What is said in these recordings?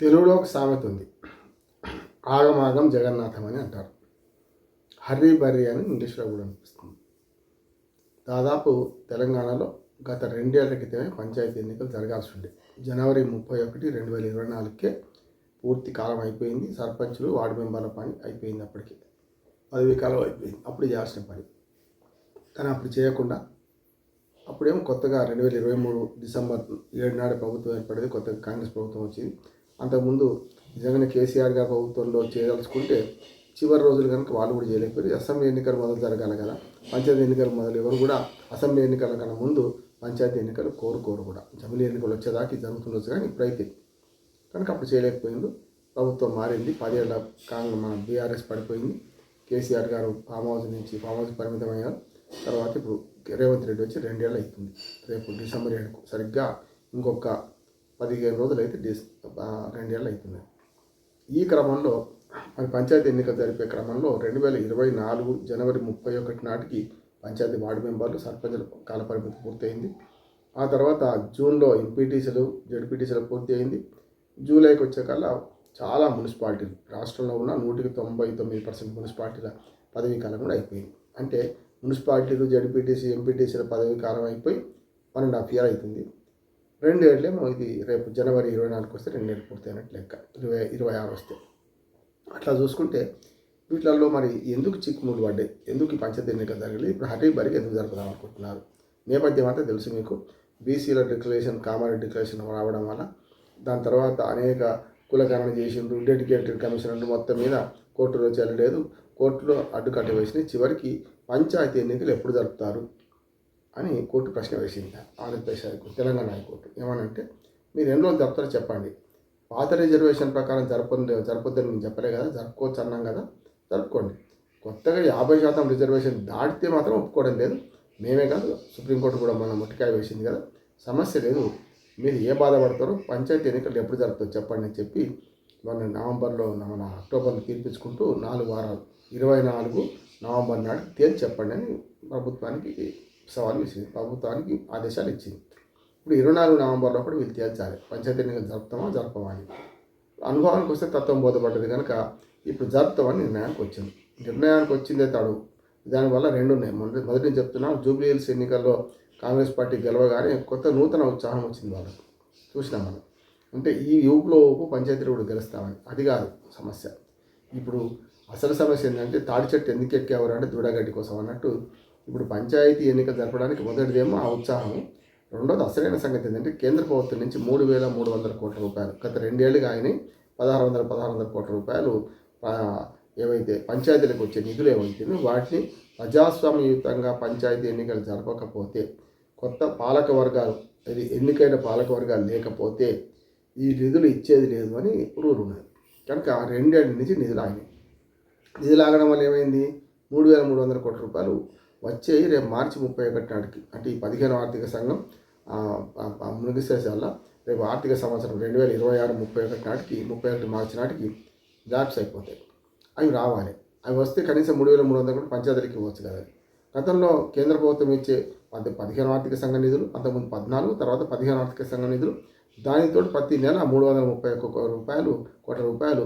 తెలుగులో ఒక సామెత ఉంది. ఆగమాగం జగన్నాథం అని అంటారు. హర్రీ బర్రీ అని ఇంగ్లీష్లో కూడా అనిపిస్తుంది. దాదాపు తెలంగాణలో గత రెండేళ్ళ క్రితమే పంచాయతీ ఎన్నికలు జరగాల్సి ఉండే జనవరి ముప్పై ఒకటి రెండు వేల ఇరవై నాలుగుకే పూర్తి కాలం అయిపోయింది. సర్పంచులు వార్డు మెంబర్ల పని అయిపోయింది అప్పటికి. పదవి కాలం అయిపోయింది. అప్పుడు చేయాల్సిన పని. కానీ అప్పుడు చేయకుండా అప్పుడేమో కొత్తగా రెండు వేల ఇరవై మూడు డిసెంబర్ ఏడు నాడు ప్రభుత్వం ఏర్పడింది. కొత్తగా కాంగ్రెస్ ప్రభుత్వం వచ్చింది. అంతకుముందు నిజంగానే కేసీఆర్ గారి ప్రభుత్వంలో చేయదలుచుకుంటే చివరి రోజులు కనుక వాళ్ళు కూడా చేయలేకపోయారు. అసెంబ్లీ ఎన్నికలు మొదలు జరగాలి కదా. పంచాయతీ ఎన్నికలు మొదలు ఎవరు కూడా అసెంబ్లీ ఎన్నికల కన్నా ముందు పంచాయతీ ఎన్నికలు కోరుకోరు కూడా. అసెంబ్లీ ఎన్నికలు వచ్చేదాకా ఇది జరుగుతుండొచ్చు కానీ ఇప్పుడైతే కనుక అప్పుడు చేయలేకపోయిండు ప్రభుత్వం మారింది. పదేళ్ళ కాంగ్రెస్ మన బీఆర్ఎస్ పడిపోయింది. కేసీఆర్ గారు ఫామ్ హౌస్ నుంచి ఫామ్ హౌస్ పరిమితమయ్యారు తర్వాత ఇప్పుడు రేవంత్ రెడ్డి వచ్చి రెండేళ్ళు అవుతుంది. రేపు డిసెంబర్ ఏడుకు సరిగ్గా ఇంకొక పదిహేను రోజులు అయితే డిస్ రెండు రెండేళ్ళు అవుతుంది ఈ క్రమంలో మరి పంచాయతీ ఎన్నికలు జరిపే క్రమంలో రెండు వేల ఇరవై నాలుగు జనవరి ముప్పై ఒకటి నాటికి పంచాయతీ వార్డు మెంబర్లు సర్పంచుల కాలపరిమితి పూర్తయింది. ఆ తర్వాత జూన్లో ఎంపీటీసీలు జడ్పీటీసీలు పూర్తి అయింది జూలైకి వచ్చేకల్లా చాలా మున్సిపాలిటీలు రాష్ట్రంలో ఉన్న నూటికి తొంభై తొమ్మిది పర్సెంట్ మున్సిపాలిటీల పదవీ కాలం కూడా అయిపోయింది. అంటే మున్సిపాలిటీలు జడ్పీటీసీ ఎంపీటీసీల పదవీ కాలం అయిపోయి వన్ అండ్ హాఫ్ ఇయర్ అవుతుంది రెండేళ్ళేమో ఇది రేపు జనవరి ఇరవై నాలుగు వస్తే రెండేళ్ళు పూర్తయినట్టు లెక్క. ఇరవై ఇరవై ఆరు వస్తే. అట్లా చూసుకుంటే వీటిలలో మరి ఎందుకు చిక్కుములు పడ్డాయి? ఎందుకు ఈ పంచాయతీ ఎన్నిక జరగలేదు? ఇప్పుడు హరీ బరికి ఎందుకు జరుపుదాం అనుకుంటున్నారు? నేపథ్యం అంతా తెలుసు మీకు. బీసీల డిక్లరేషన్ కామన్ డిక్లరేషన్ రావడం వల్ల దాని తర్వాత అనేక కులకరణ చేసిండ్రు డెడికేటెడ్ కమిషనర్లు మొత్తం మీద కోర్టులో చెల్లలేదు కోర్టులో అడ్డుకట్ట వేసినాయి చివరికి పంచాయతీ ఎన్నికలు ఎప్పుడు జరుపుతారు? అని కోర్టు ప్రశ్న వేసింది. Andhra Pradesh high court Telangana high court. ఏమనంటే మీరు ఎన్ని రోజులు జరుపుతారో చెప్పండి. పాత రిజర్వేషన్ ప్రకారం జరపండి జరపొద్దని మేము చెప్పలే కదా జరుపుకోవచ్చు అన్నాం కదా జరుపుకోండి. కొత్తగా యాభై శాతం రిజర్వేషన్ దాటితే మాత్రం ఒప్పుకోవడం లేదు. మేమే కాదు సుప్రీంకోర్టు కూడా మన ముట్టికాయ వేసింది కదా. సమస్య లేదు. మీరు ఏ బాధపడతారో పంచాయతీ ఎన్నికలు ఎప్పుడు జరుగుతుందో చెప్పండి అని చెప్పి మన నవంబర్లో మన అక్టోబర్లో తీర్పించుకుంటూ నాలుగు వారాలు ఇరవై నాలుగు నవంబర్ నాడు తేల్చి చెప్పండి అని ప్రభుత్వానికి సవాల్ వేసింది ప్రభుత్వానికి ఆదేశాలు ఇచ్చింది. ఇప్పుడు ఇరవై నాలుగు నవంబర్లో కూడా వీళ్ళు తేల్చాలి. పంచాయతీ ఎన్నికలు జరుపుతామా జరపమా అని అనుభవానికి వస్తే తత్వం బోధపడ్డది కనుక ఇప్పుడు జరుపుతామని నిర్ణయానికి వచ్చింది. నిర్ణయానికి వచ్చిందే తాడు. దానివల్ల రెండు ఉన్నాయి. మొదటి మొదటి నుంచి చెప్తున్నాం ఎన్నికల్లో కాంగ్రెస్ పార్టీ గెలవగానే కొత్త నూతన ఉత్సాహం వచ్చింది వాళ్ళకు. చూసినాం మనం. అంటే ఈ యూపులో పంచాయతీ కూడా గెలుస్తామని. అది కాదు సమస్య. ఇప్పుడు అసలు సమస్య ఏంటంటే తాడి చెట్టు ఎందుకు ఎక్కేవారు అంటే దూడగడ్డి కోసం అన్నట్టు ఇప్పుడు పంచాయతీ ఎన్నికలు జరపడానికి మొదటిదేమో ఆ ఉత్సాహం రెండోది అసలైన సంగతి ఏంటంటే కేంద్ర ప్రభుత్వం నుంచి మూడు వేల మూడు వందల కోట్ల రూపాయలు గత రెండేళ్ళుగా ఆయన పదహారు వందల పదహారు వందల కోట్ల రూపాయలు ఏవైతే పంచాయతీలకు వచ్చే నిధులు ఏవైతే వాటిని ప్రజాస్వామ్యయుతంగా పంచాయతీ ఎన్నికలు జరపకపోతే కొత్త పాలక వర్గాలు అది ఎన్నికైన పాలక వర్గాలు లేకపోతే ఈ నిధులు ఇచ్చేది లేదు అని రూల్ ఉన్నది. కనుక రెండేళ్ళ నుంచి నిధులు ఆగినాయి. నిధులు ఆగడం వల్ల ఏమైంది? మూడు వేల మూడు వందల కోట్ల రూపాయలు వచ్చేవి రేపు మార్చి ముప్పై ఒకటి నాటికి అంటే ఈ పదిహేను ఆర్థిక సంఘం ఆ, రేపు ఆర్థిక సంవత్సరం రెండు వేల ఇరవై ఆరు ముప్పై ఒకటి నాటికి ముప్పై ఒకటి మార్చి నాటికి జాబ్స్ అయిపోతాయి. అవి రావాలి. అవి వస్తే కనీసం మూడు వేల మూడు వందలు కూడా పంచాయతీలకు ఇవ్వచ్చు కదా. గతంలో కేంద్ర ప్రభుత్వం ఇచ్చే పది పదిహేను ఆర్థిక సంఘ నిధులు అంతకుముందు పద్నాలుగు తర్వాత పదిహేను ఆర్థిక సంఘ నిధులు దానితో ప్రతి నెల మూడు వందల ముప్పై ఒక్క రూపాయలు కోట్ల రూపాయలు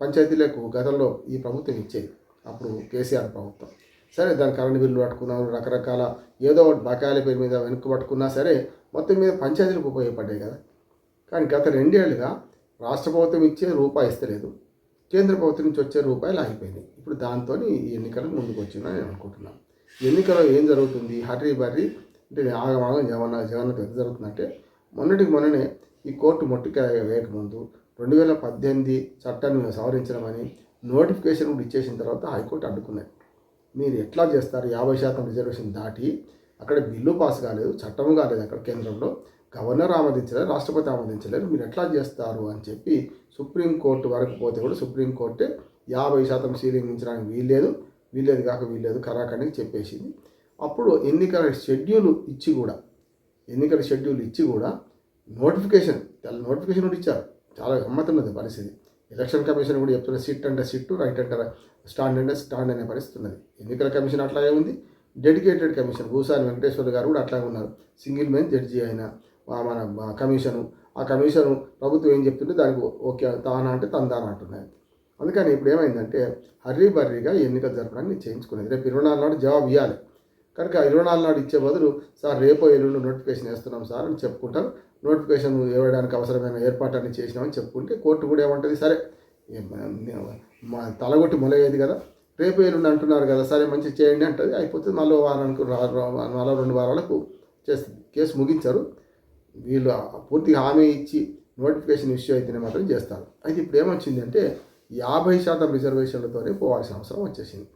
పంచాయతీలకు గతంలో ఈ ప్రభుత్వం ఇచ్చేది. అప్పుడు కేసీఆర్ ప్రభుత్వం. సరే దాని కరెంట్ బిల్లు పట్టుకున్నాను రకరకాల ఏదో ఒకటి బకాయిల పేరు మీద వెనుక పట్టుకున్నా సరే మొత్తం మీద పంచాయతీలకు ఉపయోగపడ్డాయి కదా. కానీ గత రెండేళ్ళుగా రాష్ట్ర ప్రభుత్వం ఇచ్చే రూపాయి ఇస్తలేదు. కేంద్ర ప్రభుత్వం నుంచి వచ్చే రూపాయలు ఆగిపోయినాయి. ఇప్పుడు దాంతో ఈ ఎన్నికలు ముందుకు వచ్చిందని నేను అనుకుంటున్నాను ఎన్నికల్లో ఏం జరుగుతుంది? హర్రీ బర్రీ అంటే ఆగమాగం జగన్ జగన్ ఎంత జరుగుతుందంటే మొన్నటికి మొన్ననే ఈ కోర్టు మొట్టికాయ వేయకముందు రెండు వేల పద్దెనిమిది చట్టాన్ని సవరించడమని నోటిఫికేషన్ కూడా ఇచ్చేసిన తర్వాత హైకోర్టు అడ్డుకున్నాయి. మీరు ఎట్లా చేస్తారు? యాభై శాతం రిజర్వేషన్ దాటి అక్కడ బిల్లు పాస్ కాలేదు చట్టం కాలేదు అక్కడ కేంద్రంలో గవర్నర్ ఆమోదించలేదు రాష్ట్రపతి ఆమోదించలేదు మీరు ఎట్లా చేస్తారు అని చెప్పి సుప్రీంకోర్టు వరకు పోతే కూడా సుప్రీంకోర్టే యాభై శాతం సీలింగ్ ఉంచడానికి వీల్లేదు వీల్లేదు కాక వీల్లేదు కరాఖండికి చెప్పేసింది. అప్పుడు ఎన్నికల షెడ్యూల్ ఇచ్చి కూడా ఎన్నికల షెడ్యూల్ ఇచ్చి కూడా నోటిఫికేషన్ చాలా నోటిఫికేషన్ కూడా ఇచ్చారు. చాలా గమ్మత్తున్నది పరిస్థితి. ఎలక్షన్ కమిషన్ కూడా చెప్తున్న సిట్ అంటే సిట్ రైట్ అంటే స్టాండ్ అంటే స్టాండ్ అనే పరిస్థితి ఉన్నది ఎన్నికల కమిషన్ అట్లాగే ఉంది. డెడికేటెడ్ కమిషన్ భూసాని వెంకటేశ్వర గారు కూడా అట్లాగే ఉన్నారు. సింగిల్ మెయిన్ జడ్జి అయిన మన కమిషను. ఆ కమిషన్ ప్రభుత్వం ఏం చెప్తుంటే దానికి ఓకే తానా అంటే తందానా అంటున్నాయి. అందుకని ఇప్పుడు ఏమైందంటే హర్రీ బర్రీగా ఎన్నికలు జరపడానికి చేయించుకునేది రేపు ఇరవై నాలుగు నాడు జవాబు ఇవ్వాలి కనుక ఇరవై నాలుగు నాడు ఇచ్చే బదులు సార్ రేపో ఎల్లుండి నోటిఫికేషన్ వేస్తున్నాం సార్ అని చెప్పుకుంటారు. నోటిఫికేషన్ ఇవ్వడానికి అవసరమైన ఏర్పాటు అన్ని చేసినామని చెప్పుకుంటే కోర్టు కూడా ఏమంటుంది సరే మా తలగొట్టి మొలయ్యేది కదా. రేపు ఎల్లుండి అంటున్నారు కదా సరే మంచి చేయండి అంటది. అయిపోతుంది మళ్ళీ వారానికి రా- మళ్ళీ రెండు వారాలకు చేస్తుంది. కేసు ముగించారు. వీళ్ళు పూర్తిగా హామీ ఇచ్చి నోటిఫికేషన్ ఇష్యూ అయితేనే మాత్రం చేస్తారు. అయితే ఇప్పుడు ఏమొచ్చింది అంటే యాభై శాతం రిజర్వేషన్లతోనే పోవాల్సిన అవసరం వచ్చేసింది.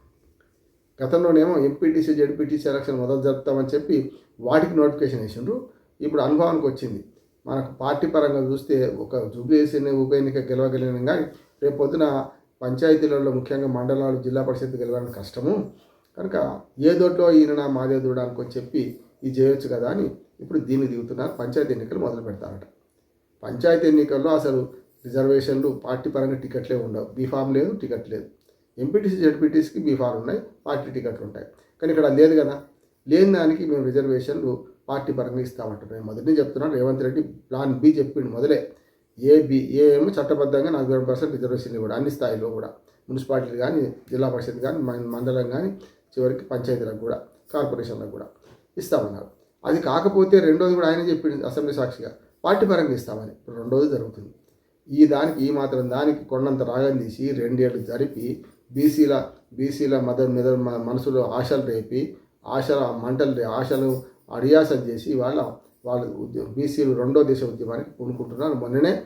గతంలోనేమో ఎంపీటీసీ జెడ్పీటీసీ ఎలక్షన్ మొదలు జరుపుతామని చెప్పి వాటికి నోటిఫికేషన్ వేసిండ్రు. ఇప్పుడు అనుభవానికి వచ్చింది. మనకు పార్టీ పరంగా చూస్తే ఒక జూబ్లీసీని ఉప ఎన్నిక గెలవగలిగిన కానీ రేపు పొద్దున పంచాయతీలలో ముఖ్యంగా మండలాలు జిల్లా పరిషత్ గెలవడానికి కష్టము. కనుక ఏదోట్లో ఈయన మాదే దూడానికి చెప్పి ఇది చేయొచ్చు కదా అని ఇప్పుడు దీన్ని దిగుతున్నారు. పంచాయతీ ఎన్నికలు మొదలు పెడతారట. పంచాయతీ ఎన్నికల్లో అసలు రిజర్వేషన్లు పార్టీ పరంగా టికెట్లే ఉండవు. బీఫామ్ లేదు టికెట్ లేదు. ఎంపీటీసీ జడ్పీటీసీకి బీఫామ్ ఉన్నాయి పార్టీ టికెట్లు ఉంటాయి. కానీ ఇక్కడ లేదు కదా. లేని దానికి మేము రిజర్వేషన్లు పార్టీ పరంగా ఇస్తామంటారు మేము మొదటి చెప్తున్నాను రేవంత్ రెడ్డి ప్లాన్ బి చెప్పిండు మొదలే. ఏబి ఏమో చట్టబద్ధంగా నలభై రెండు పర్సెంట్ రిజర్వేషన్ ఇవ్వడం అన్ని స్థాయిలో కూడా. మున్సిపాలిటీ కానీ జిల్లా పరిషత్ కానీ మన- మండలం కానీ చివరికి పంచాయతీలకు కూడా కార్పొరేషన్లకు కూడా ఇస్తామన్నారు. అది కాకపోతే రెండోది కూడా ఆయన చెప్పింది అసెంబ్లీ సాక్షిగా. పార్టీ పరంగా ఇస్తామని. ఇప్పుడు రెండోది జరుగుతుంది. ఈ దానికి ఈ మాత్రం దానికి కొండంత రాగం తీసి రెండేళ్ళు జరిపి బీసీల బీసీల మద మీద మనసులో ఆశలు రేపి ఆశల మంటలు ఆశలు అడియాసలు చేసి వాళ్ళ వాళ్ళు ఉద్య- బీసీలు రెండో దేశ ఉద్యమానికి పూనుకుంటున్నారు. మొన్ననే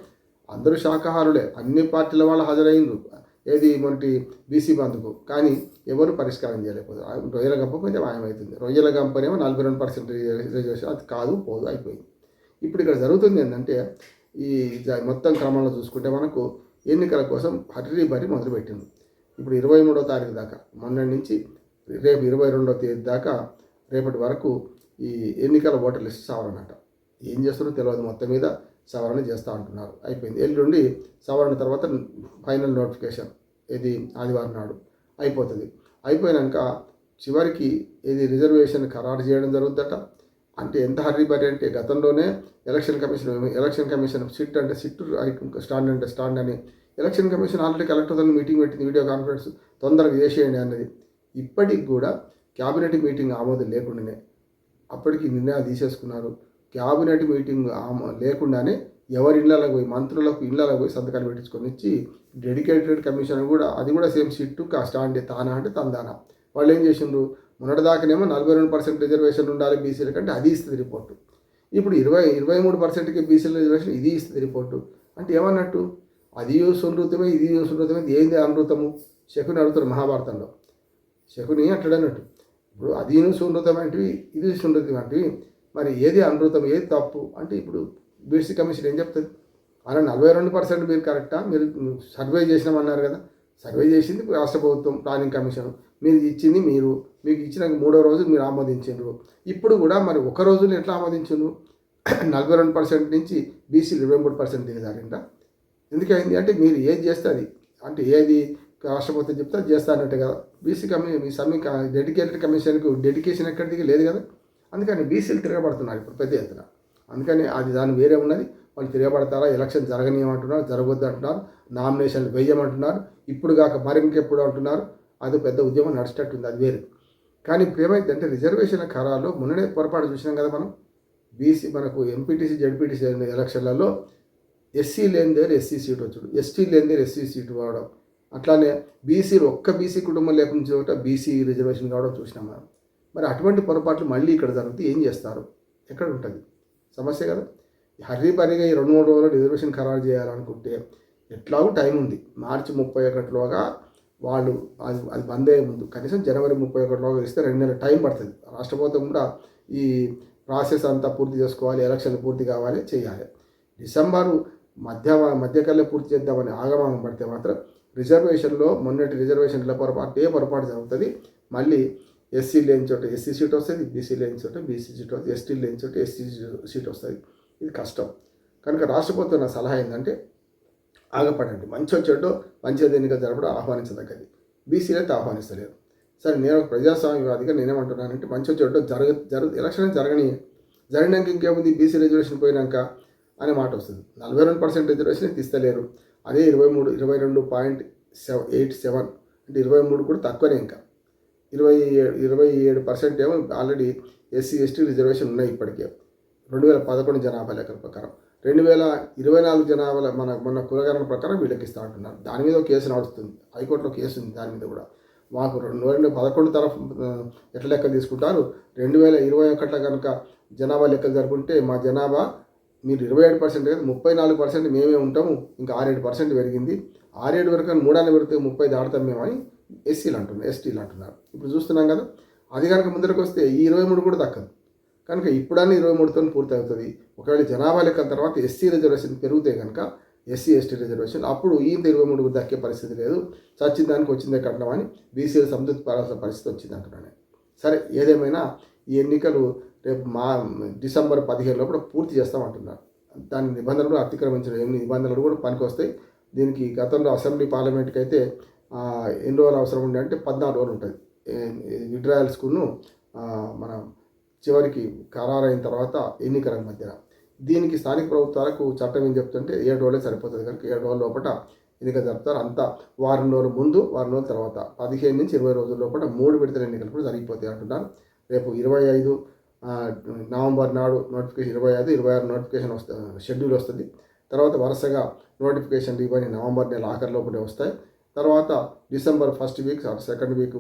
అందరూ శాకాహారులే. అన్ని పార్టీల వాళ్ళు హాజరైండ్రు ఏది మొంటి బీసీ బంధుకు. కానీ ఎవరు పరిష్కారం చేయలేకపోతే రొయ్యల గంప కొంచెం మాయమవుతుంది రొయ్యల గంపనేమో నలభై రెండు పర్సెంట్ రిజర్వేషన్ అది కాదు పోదు అయిపోయింది. ఇప్పుడు ఇక్కడ జరుగుతుంది ఏంటంటే ఈ జ- మొత్తం క్రమంలో చూసుకుంటే మనకు ఎన్నికల కోసం హర్రీ బరి మొదలుపెట్టింది ఇప్పుడు ఇరవై మూడో తారీఖు దాకా. మొన్న నుంచి రేపు ఇరవై రెండో తేదీ దాకా రేపటి వరకు ఈ ఎన్నికల ఓటర్ లిస్ట్ సవరణట. ఏం చేస్తారో తెలియదు మొత్తం మీద సవరణ చేస్తూ ఉంటున్నారు అయిపోయింది. ఎల్లుండి సవరణ తర్వాత ఫైనల్ నోటిఫికేషన్. ఇది ఆదివారం నాడు అయిపోతుంది. అయిపోయాక చివరికి ఇది రిజర్వేషన్ ఖరారు చేయడం జరుగుద్దట. అంటే ఎంత హర్రీ బరి అంటే గతంలోనే election commission election commission sit అంటే సిట్ స్టాండ్ అంటే స్టాండ్ అని ఎలక్షన్ కమిషన్ ఆల్రెడీ కలెక్టర్తో మీటింగ్ పెట్టింది వీడియో కాన్ఫరెన్స్ తొందరగా చేసేయండి అన్నది. ఇప్పటికి కూడా క్యాబినెట్ మీటింగ్ ఆమోదం లేకుండానే అప్పటికి నిర్ణయాలు తీసేసుకున్నారు. క్యాబినెట్ మీటింగ్ లేకుండానే ఎవరి ఇళ్ళలో పోయి మంత్రులకు ఇళ్ళకి పోయి సంతకాలు పెట్టించుకొని ఇచ్చి డెడికేటెడ్ కమిషన్ కూడా అది కూడా సేమ్ సిట్టు స్టాండ్ తానా అంటే తందానా. వాళ్ళు ఏం చేసిండ్రు? మొన్నటిదాకానేమో నలభై రెండు పర్సెంట్ రిజర్వేషన్ ఉండాలి బీసీల కంటే అది ఇస్తుంది రిపోర్టు. ఇప్పుడు ఇరవై ఇరవై మూడు పర్సెంట్కి బీసీల రిజర్వేషన్ ఇది ఇస్తుంది రిపోర్టు. అంటే ఏమన్నట్టు? అది సునృతమే ఇది సునృతమే ఏంది అనృతము శకుని అడుగుతారు మహాభారతంలో. శకుని అంటాడు ఇప్పుడు అది సునృతం వంటివి ఇది సునృతం వంటివి మరి ఏది అనృతం ఏది తప్పు అంటే ఇప్పుడు బీసీ కమిషన్ ఏం చెప్తుంది? అలా నలభై రెండు పర్సెంట్ మీరు కరెక్టా? మీరు సర్వే చేసినామన్నారు కదా. సర్వే చేసింది రాష్ట్ర ప్రభుత్వం ప్లానింగ్ కమిషన్. మీరు ఇచ్చింది మీరు. మీకు ఇచ్చిన మూడో రోజు మీరు ఆమోదించారు ఇప్పుడు కూడా మరి ఒక రోజులో ఎట్లా ఆమోదించారు నలభై రెండు పర్సెంట్ నుంచి బీసీలు ఇరవై మూడు పర్సెంట్ దిగజారిందా ఎందుకైంది అంటే మీరు ఏది చేస్తే అది. అంటే ఏది రాష్ట్రపతి చెప్తే అది చేస్తారంటే కదా. బీసీ కమి మీ సమ్మె డెడికేటెడ్ కమిషన్కు డెడికేషన్ ఎక్కడికి లేదు కదా. అందుకని బీసీలు తిరగబడుతున్నారు ఇప్పుడు పెద్ద ఎత్తున. అందుకని అది దాని వేరే ఉన్నది. వాళ్ళు తిరగబడతారా? ఎలక్షన్ జరగనీయమంటున్నారు జరగొద్దు అంటున్నారు నామినేషన్లు వేయమంటున్నారు. ఇప్పుడు కాక మరింకెప్పుడు అంటున్నారు? అది పెద్ద ఉద్యమం నడిచేటట్టుంది అది వేరు. కానీ ఇప్పుడు ఏమైందంటే రిజర్వేషన్ ఖరాలో మొన్ననే పొరపాటు చూసినాం కదా మనం. బీసీ మనకు ఎంపీటీసీ జడ్పీటీసీ ఎలక్షన్లలో ఎస్సీ లేని దగ్గర ఎస్సీ సీట్ వచ్చాడు. ఎస్టీ లేని దగ్గర ఎస్సీ సీట్ కావడం అట్లానే బీసీలు ఒక్క బీసీ కుటుంబం లేకుండా చోట బీసీ రిజర్వేషన్ కావడం చూసినాం మనం. మరి అటువంటి పొరపాట్లు మళ్ళీ ఇక్కడ జరిగితే ఏం చేస్తారు? ఎక్కడ ఉంటుంది? సమస్య కదా. హర్రీ ఈ రెండు మూడు రోజులు రిజర్వేషన్ ఖరారు చేయాలనుకుంటే ఎట్లాగూ టైం ఉంది. మార్చి ముప్పై ఒకటిలోగా వాళ్ళు అది అది బంద్ అయ్యే ముందు కనీసం జనవరి ముప్పై ఒకటిలోగా ఇస్తే రెండు నెలల టైం పడుతుంది. రాష్ట్ర ప్రభుత్వం కూడా ఈ ప్రాసెస్ అంతా పూర్తి చేసుకోవాలి. ఎలక్షన్ పూర్తి కావాలి చేయాలి. డిసెంబరు మధ్య మధ్యకల్లే పూర్తి చేద్దామని ఆగమనం పడితే మాత్రం రిజర్వేషన్లో మొన్నటి రిజర్వేషన్ల పొరపాటు ఏ పొరపాటు జరుగుతుంది. మళ్ళీ ఎస్సీ లేని చోట ఎస్సీ సీట్ వస్తుంది బీసీ లేని చోట బీసీ సీట్ వస్తుంది ఎస్టీ లేని చోట ఎస్సీ సీట్ వస్తుంది. ఇది కష్టం. కనుక రాష్ట్రపతి నా సలహా ఏంటంటే ఆగపడండి. మంచి చెడ్డో పంచాయతీ ఎన్నిక జరపడం ఆహ్వానించదగ్గది. బీసీలు అయితే ఆహ్వానిస్తలేరు. సరే నేను ఒక ప్రజాస్వామ్యవాదిగా నేనేమంటున్నానంటే మంచి చెడ్డో జరగ జరగ ఎలక్షన్ జరగని జరిగినాక ఇంకేముంది? బీసీ రిజర్వేషన్ పోయినాక అనే మాట వస్తుంది. నలభై రెండు పర్సెంట్ రిజర్వేషన్ తీస్తలేరు. అదే ఇరవై మూడు ఇరవై రెండు పాయింట్ సెవెన్ ఎయిట్ సెవెన్. అంటే ఇరవై మూడు కూడా తక్కువనే ఇంకా. ఇరవై ఏడు ఇరవై ఏడు పర్సెంట్ ఏమో ఆల్రెడీ ఎస్సీ ఎస్టీ రిజర్వేషన్ ఉన్నాయి ఇప్పటికే. రెండు వేల పదకొండు జనాభా లెక్కల ప్రకారం. రెండు వేల ఇరవై నాలుగు జనాభాల మన మన కులగరణ ప్రకారం వీళ్ళకి ఇస్తా అంటున్నారు. దాని మీద ఒక కేసు నడుస్తుంది. హైకోర్టులో కేసు ఉంది దాని మీద కూడా. మాకు రెండు వేల పదకొండు తరఫు ఎట్ల లెక్కలు తీసుకుంటారు? రెండు వేల ఇరవై ఒకటిలో కనుక జనాభా లెక్కలు జరుపుకుంటే మా జనాభా మీరు ఇరవై ఏడు పర్సెంట్ కదా ముప్పై నాలుగు పర్సెంట్ మేమే ఉంటాము ఇంకా ఆరేడు పర్సెంట్ పెరిగింది. ఆరేడు వరకు మూడాన్ని పెడితే ముప్పై దాడతాం మేమని ఎస్సీలు అంటున్నారు ఎస్టీలు అంటున్నారు. ఇప్పుడు చూస్తున్నాం కదా అది కనుక ముందరకు వస్తే ఈ ఇరవై మూడు కూడా దక్కదు. కనుక ఇప్పుడన్నీ ఇరవై మూడుతో పూర్తి అవుతుంది. ఒకవేళ జనాభా లెక్కల తర్వాత ఎస్సీ రిజర్వేషన్ పెరిగితే కనుక ఎస్సీ ఎస్టీ రిజర్వేషన్ అప్పుడు ఈ ఇరవై మూడు దక్కే పరిస్థితి లేదు. చచ్చిన దానికి వచ్చిందే కట్టడం అని బీసీలు సంతృప్తి పడాల్సిన పరిస్థితి వచ్చింది అంటున్నాను. సరే ఏదేమైనా ఈ ఎన్నికలు రేపు మా డిసెంబర్ పదిహేను లోపల పూర్తి చేస్తామంటున్నారు. దాని నిబంధనలు అతిక్రమించడం ఎన్ని నిబంధనలు కూడా పనికొస్తాయి. దీనికి గతంలో అసెంబ్లీ పార్లమెంట్కి అయితే ఎన్ని రోజులు అవసరం ఉండే అంటే పద్నాలుగు రోజులు ఉంటుంది. విడ్రాయల్స్కును మన చివరికి ఖరారైన తర్వాత ఎన్నికల మధ్యన. దీనికి స్థానిక ప్రభుత్వాలకు చట్టం ఏం చెప్తుంటే ఏడు రోజులే సరిపోతుంది కనుక ఏడు రోజుల లోపల ఎన్నిక జరుపుతారు. అంతా వారం రోజుల ముందు వారం రోజుల తర్వాత పదిహేను నుంచి ఇరవై రోజుల లోపల మూడు విడతల ఎన్నికలు కూడా జరిగిపోతాయి అంటున్నారు. రేపు ఇరవై ఐదు నవంబర్ నాడు నోటిఫికేషన్ ఇరవై ఐదు ఇరవై ఆరు నోటిఫికేషన్ వస్తుంది షెడ్యూల్ వస్తుంది. తర్వాత వరుసగా నోటిఫికేషన్ ఇవన్నీ నవంబర్ నెల ఆఖరి లోపలే వస్తాయి. తర్వాత December first week second week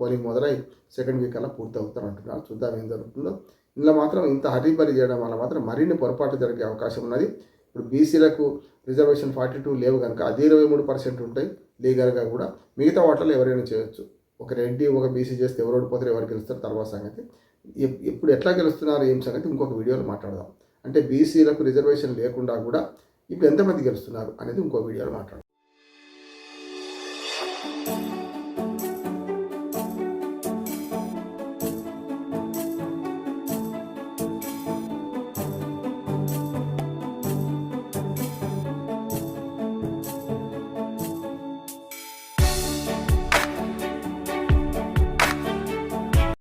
polling మొదలై సెకండ్ వీక్ అలా పూర్తి అవుతారు అంటున్నారు. చూద్దాం ఏం జరుగుతుందో. ఇందులో మాత్రం ఇంత హరీబరి చేయడం వల్ల మాత్రం మరిన్ని పొరపాటు జరిగే అవకాశం ఉన్నది. ఇప్పుడు బీసీలకు రిజర్వేషన్ ఫార్టీ టూ లేవు కనుక అది ఇరవై మూడు పర్సెంట్ ఉంటాయి లీగల్గా కూడా. మిగతా వాటిలో ఎవరైనా చేయొచ్చు. ఒక రెడ్డి ఒక బీసీ చేస్తే ఎవరు ఓడిపోతారు ఎవరు గెలుస్తారు తర్వాత సంగతి. ఎప్పుడు ఎట్లా గెలుస్తున్నారు ఏం సంగతి ఇంకొక వీడియోలో మాట్లాడదాం. అంటే బీసీలకు రిజర్వేషన్ లేకుండా కూడా ఇప్పుడు ఎంతమంది గెలుస్తున్నారు అనేది ఇంకో వీడియోలో మాట్లాడదాం.